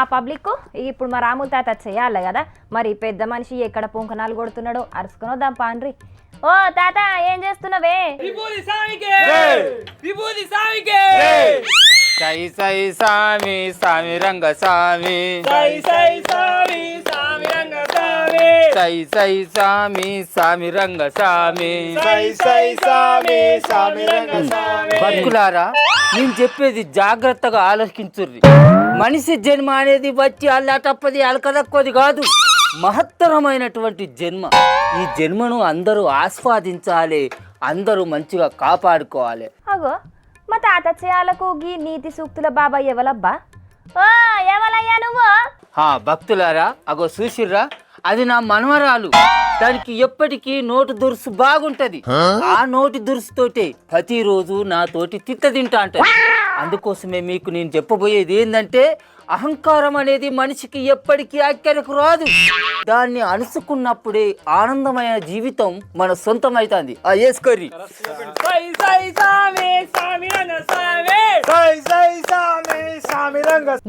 ఆ పబ్లిక్ ఇప్పుడు మా రాముల తాత చేయాలి కదా. మరి పెద్ద మనిషి ఎక్కడ పొంకనాలు కొడుతున్నాడో అరుచుకుని వద్దాం పాండ్రి. ఓ తాత ఏం చేస్తున్నావే? సామి సామి రంగ సామి. సై సై స్వామి స్వామి రంగ స్వామి సై సై సామి సామి రంగ సామి. సై సై స్వామి స్వామి రంగ స్వామి బతుకులారా నేను చెప్పేది జాగ్రత్తగా ఆలోచించుర్రి. మనిషి జన్మ అనేది వచ్చి అల్లాటప్పది అలకదక్కువది కాదు. మహత్తరమైనటువంటి జన్మ. ఈ జన్మను అందరూ ఆస్వాదించాలి అందరూ మంచిగా కాపాడుకోవాలి. అగో మా తాత చేయాలకు గీ నీతి సూక్తుల బాబా ఎవలబ్బా? ఓ ఎవలయ్యా నువ్వు? ఆ భక్తులారా అగో చూసిర్రా? అది నా మనవరాలు. దానికి ఎప్పటికీ నోటు దురుసు బాగుంటది. ఆ నోటి దురుసుతోటే ప్రతిరోజు నాతోటి తిట్ట తింటా అంటది. అందుకోసమే మీకు నేను చెప్పబోయేది ఏంటంటే అహంకారం అనేది మనిషికి ఎప్పటికీ అక్కరకు రాదు. దాన్ని అణుసుకున్నప్పుడే ఆనందమైన జీవితం మన సొంతమైతుంది. ఆ వేసుకోర్రి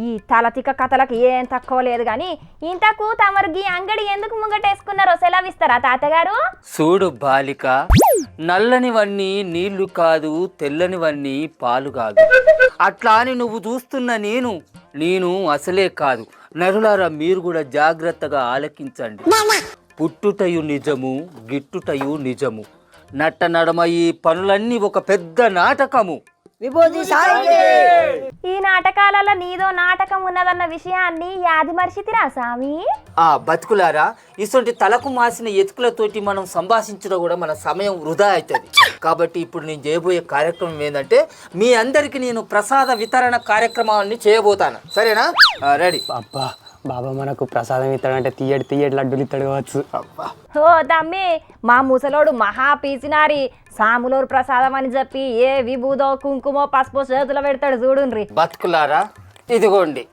ఈ తలతిక కథలకు ఏం తక్కువ లేదు కానీ ఇంతకు తమరు గీ అంగడి ఎందుకు ముంగటేసుకున్నారో సెలవిస్తారా తాతగారు? చూడు బాలిక నల్లనివన్నీ నీళ్ళు కాదు తెల్లనివన్నీ పాలు కాదు. అట్లా అని నువ్వు చూస్తున్న నేను నేను అసలే కాదు. నరులారా మీరు కూడా జాగ్రత్తగా ఆలకించండి. పుట్టుటయు నిజము గిట్టుటయు నిజము. నట్ట నడమ ఈ పనులన్నీ ఒక పెద్ద నాటకము. ఈ నాటకాలలో నీదో నాటకం ఉన్నదన్న విషయాన్ని యాది మరిచితిరా స్వామి? ఆ బతుకులారా ఇటువంటి తలకు మాసిన ఎతుకులతోటి మనం సంభాషించడం కూడా మన సమయం వృధా అవుతుంది కాబట్టి ఇప్పుడు నేను చేయబోయే కార్యక్రమం ఏంటంటే మీ అందరికి నేను ప్రసాద వితరణ కార్యక్రమాన్ని చేయబోతాను. సరేనా? రెడీ. అబ్బా బాబా మనకు ప్రసాదం ఇస్తాడంటే తీయడి తీయడి లడ్డూలు ఇస్తాడు కావచ్చు. అబ్బా. ఓ తమ్మి మా ముసలోడు మహా పీచినారి. సాములోరు ప్రసాదం అని చెప్పి ఏ విభూదో కుంకుమో పసుపు చేతులు పెడతాడు చూడుండ్రి. బతుకులారా? ఇదిగోండి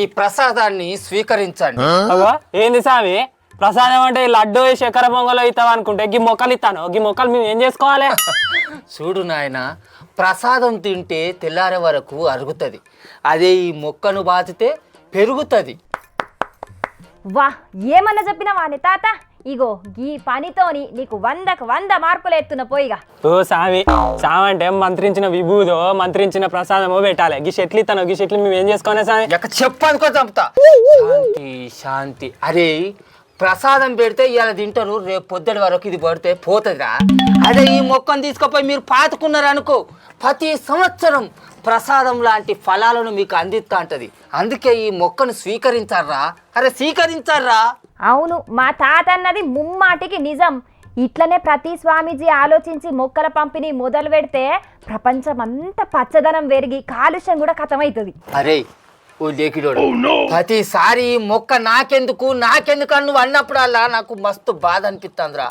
ఈ ప్రసాదాన్ని స్వీకరించండి. అవ్వా ఏంది సామి? ప్రసాదం అంటే ఈ లడ్డు చక్కెర పొంగలో ఇస్తావు అనుకుంటే గీ మొక్కలు ఇస్తాను. గీ మొక్కలు మేము ఏం చేసుకోవాలి? చూడు నాయన ప్రసాదం తింటే తెల్లారే వరకు అరుగుతుంది. అదే ఈ మొక్కను బాతితే పెరుగుతుంది. వా ఏమన్నా చెప్పినావా అని తాత? ఇగో ఈ పనితోని నీకు వందకు వంద మార్కులు ఎత్తున పోయిగా ఓ సామి సామి అంటే మంత్రించిన విభూదో మంత్రించిన ప్రసాదమో పెట్టాలి. గీ చెట్లు ఇస్తాను గీ చెట్లు మేము ఏం చేసుకోవాలి సామి? ఎక్క చెప్పనుకో చంపుతా. శాంతి శాంతి. అరే ప్రసాదం పెడితే ఇవాళ తింటారు రేపు పొద్దుటి వరకు ఇది పడితే పోతుందిరా. అదే ఈ మొక్కను తీసుకుపోయి మీరు పాతుకున్నారు అనుకో ప్రతి సంవత్సరం ప్రసాదం లాంటి ఫలాలను మీకు అందిస్తా ఉంటది అందుకే ఈ మొక్కను స్వీకరించారా? అరే స్వీకరించారా? అవును మా తాత అన్నది ముమ్మాటికి నిజం. ఇట్లనే ప్రతి స్వామీజీ ఆలోచించి మొక్కల పంపిణీ మొదలు పెడితే ప్రపంచం అంతా పచ్చదనం పెరిగి కాలుష్యం కూడా కథమవుతుంది అరే ఓ లేకిడోడు. ప్రతిసారి ఈ మొక్క నాకెందుకు నాకెందుకు అని నువ్వు అన్నప్పుడల్లా నాకు మస్తు బాధ అనిపిస్తుందిరా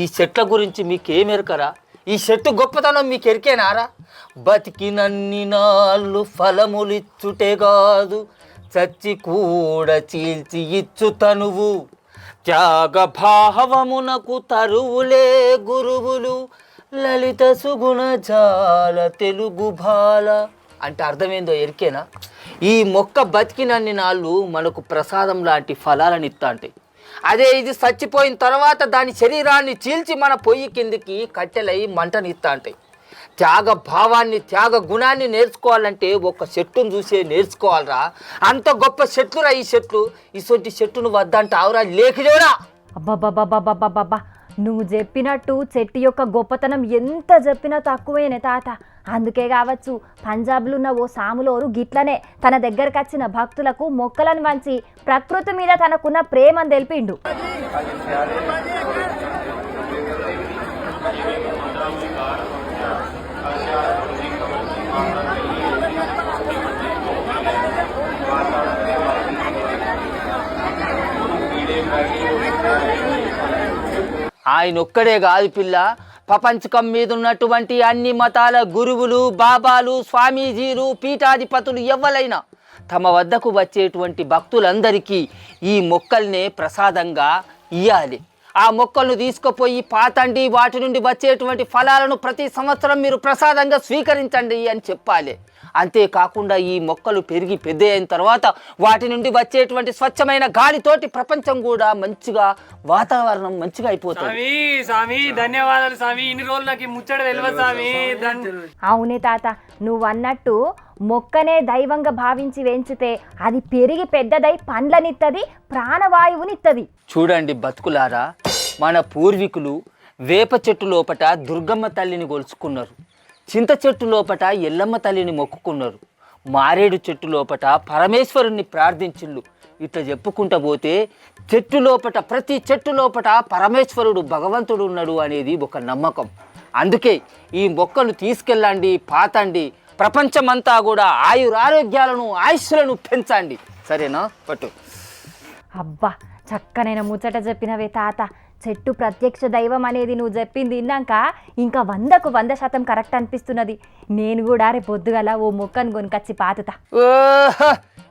ఈ చెట్ల గురించి మీకేమెరకరా ఈ చెట్టు గొప్పతనం మీకు ఎరికేనారా? బతికినన్ని నాళ్ళు ఫలములిచ్చుటే కాదు చచ్చి కూడా చీల్చి ఇచ్చు తనువు త్యాగ భావమునకు తరువులే గురువులు లలిత సుగుణ జాల తెలుగు బాల. అంటే అర్థమైందో ఎరికేనా? ఈ మొక్క బతికినన్ని నాళ్ళు మనకు ప్రసాదం లాంటి ఫలాలను ఇస్తా ఉంటాయి అదే ఇది చచ్చిపోయిన తర్వాత దాని శరీరాన్ని చీల్చి మన పొయ్యి కిందికి కట్టెలై మంటనిస్తా ఉంటాయి త్యాగ భావాన్ని త్యాగ గుణాన్ని నేర్చుకోవాలంటే ఒక చెట్టును చూసే నేర్చుకోవాలరా. అంత గొప్ప చెట్లురా ఈ చెట్లు. ఇటువంటి చెట్టును వద్దంటే ఆవురా లేఖిదేవురా అబ్బబ్బబ్బబ్బబ్బబ్బబ్బా. నువ్వు చెప్పినట్టు చెట్టు యొక్క గొప్పతనం ఎంత చెప్పినా తక్కువేనే తాత. అందుకే కావచ్చు పంజాబ్లో ఉన్న ఓ సాములోరు గిట్లనే తన దగ్గరకు వచ్చిన భక్తులకు మొక్కలను వంచి ప్రకృతి మీద తనకున్న ప్రేమను తెలిపిండు. ఆయన ఒక్కడే కాదు పిల్ల. ప్రపంచకం మీద ఉన్నటువంటి అన్ని మతాల గురువులు బాబాలు స్వామీజీలు పీఠాధిపతులు ఎవ్వలైనా తమ వద్దకు వచ్చేటువంటి భక్తులందరికీ ఈ మొక్కల్నే ప్రసాదంగా ఇయ్యాలి. ఆ మొక్కలను తీసుకుపోయి పాతండి వాటి నుండి వచ్చేటువంటి ఫలాలను ప్రతి సంవత్సరం మీరు ప్రసాదంగా స్వీకరించండి అని చెప్పాలి. అంతేకాకుండా ఈ మొక్కలు పెరిగి పెద్ద అయిన తర్వాత వాటి నుండి వచ్చేటువంటి స్వచ్ఛమైన గాలితోటి ప్రపంచం కూడా మంచిగా వాతావరణం మంచిగా అయిపోతుంది. స్వామి ధన్యవాదాలు స్వామి. ఇన్ని రోజులు నాకు ఈ ముచ్చట తెలియదు స్వామి. అవునే తాత నువ్వు అన్నట్టు మొక్కనే దైవంగా భావించి పెంచితే అది పెరిగి పెద్దదై పండ్లనిత్తది ప్రాణవాయువునిత్తది. చూడండి బతుకులారా మన పూర్వీకులు వేప చెట్టు లోపట దుర్గమ్మ తల్లిని గొలుచుకున్నారు చింత చెట్టు లోపట ఎల్లమ్మ తల్లిని మొక్కుకున్నారు. మారేడు చెట్టు లోపట పరమేశ్వరుణ్ణి ప్రార్థించిండు ఇట్లా చెప్పుకుంటా పోతే చెట్టు లోపట ప్రతి చెట్టు లోపట పరమేశ్వరుడు భగవంతుడు ఉన్నాడు అనేది ఒక నమ్మకం. అందుకే ఈ మొక్కలు తీసుకెళ్ళండి పాతండి ప్రపంచమంతా కూడా ఆయురారోగ్యాలను ఆయుష్లను పెంచండి. సరేనా? పట్టు. అబ్బా చక్కనైన ముచ్చట చెప్పినవే తాత. చెట్టు ప్రత్యక్ష దైవం అనేది నువ్వు చెప్పింది విన్నాక ఇంకా వందకు వంద శాతం కరెక్ట్ అనిపిస్తున్నది. నేను కూడా రేపు పొద్దుగల ఓ మొక్కను కొనుకొచ్చి పాతుతా. ఓహో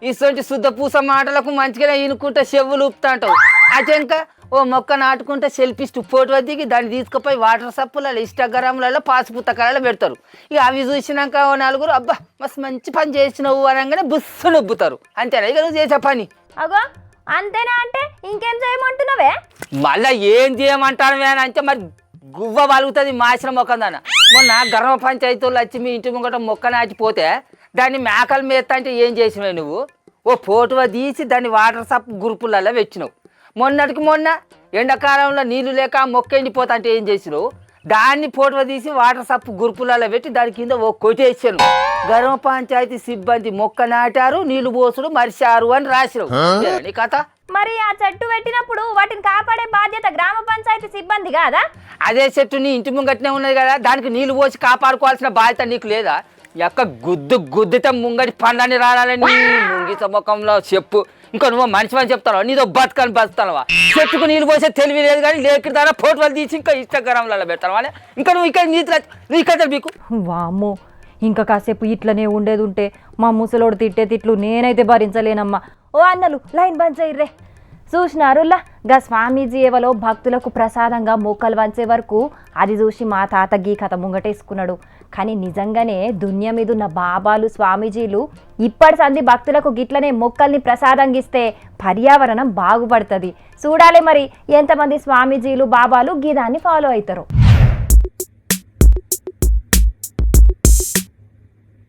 ఇటువంటి శుద్ధ పూస మాటలకు మంచిగానే ఇనుకుంటా చెవులు ఊపుతాంటావు. అటెంక ఓ మొక్క నాటుకుంటే సెల్ఫిస్ట్ ఫోటో దిగి దాన్ని తీసుకుపోయి వాటర్ సప్పులలో ఇన్స్టాగ్రామ్లలో పాసు పుస్తకాలలో పెడతారు. ఇక అవి చూసినాక ఓ నలుగురు అబ్బా మస్తు మంచి పని చేసినావు అనగానే బుస్సు నొబ్బుతారు. అంతేనా? ఇక నువ్వు చేసే పని. అగో అంతేనా అంటే ఇంకేం చేయమంటున్నావే? మళ్ళా ఏం చేయమంటాను అంటే మరి గువ్వ వలుగుతుంది మాసిన మొక్క దాన. మొన్న గర్వ పంచాయతీలు వచ్చి మీ ఇంటి ముంగట మొక్క నాటిపోతే దాన్ని మేకలు మేస్తా అంటే ఏం చేసినావు నువ్వు? ఓ ఫోటో తీసి దాన్ని వాటర్ సప్ గ్రూపులలో పెట్టినావు. మొన్నటికి మొన్న ఎండాకాలంలో నీళ్ళు లేక మొక్క ఎండిపోతా అంటే ఏం చేసినావు దాన్ని ఫోటో తీసి వాటర్ సప్ గ్రూపులలో పెట్టి దాని కింద ఓ కొటేషన్ గర్వ పంచాయతీ సిబ్బంది మొక్క నాటారు నీళ్ళు పోసుడు మరిచారు అని నీ కథ? మరి ఆ చెట్టు పెట్టినప్పుడు వాటిని కాపాడే బాధ్యత గ్రామ పంచాయతీ సిబ్బంది కాదా? అదే చెట్టు నీ ఇంటి ముంగట్నే ఉన్నది కదా దానికి నీళ్ళు పోసి కాపాడుకోవాల్సిన బాధ్యత నీకు లేదా? ఎక్క గుద్దు గుద్దితే ముంగటి పండని రాలని ముంగిత ముఖంలో చెప్పు. ఇంకా నువ్వు మనిషి అని చెప్తావా? నీతో బతకని బతుతావా చెట్టుకు నీళ్ళు పోసే తెలివి లేదు కానీ లేకి దాకా ఫోటోలు తీసి ఇంకా ఇన్స్టాగ్రామ్లలో పెడతావా ఇంకా నువ్వు ఇక్కడ నీతి నువ్వు ఇక్కడ మీకు వామ్మో ఇంకా కాసేపు ఇట్లనే ఉండేది ఉంటే మా ముసలోడు తిట్టే తిట్లు నేనైతే భరించలేనమ్మా. ఓ అన్నలు లైన్ బంద్ చేయర్రే. చూసినారులా గా స్వామీజీ ఏవలో భక్తులకు ప్రసాదంగా మోకలు వంచే వరకు అది చూసి మా తాత గీ కథ ముంగటేసుకున్నాడు. కానీ నిజంగానే దునియా మీద ఉన్న బాబాలు స్వామీజీలు ఇప్పటి సంది భక్తులకు గిట్లనే మొక్కల్ని ప్రసాదంగా ఇస్తే పర్యావరణం బాగుపడుతుంది. చూడాలి మరి ఎంతమంది స్వామీజీలు బాబాలు గీదాన్ని ఫాలో అవుతారు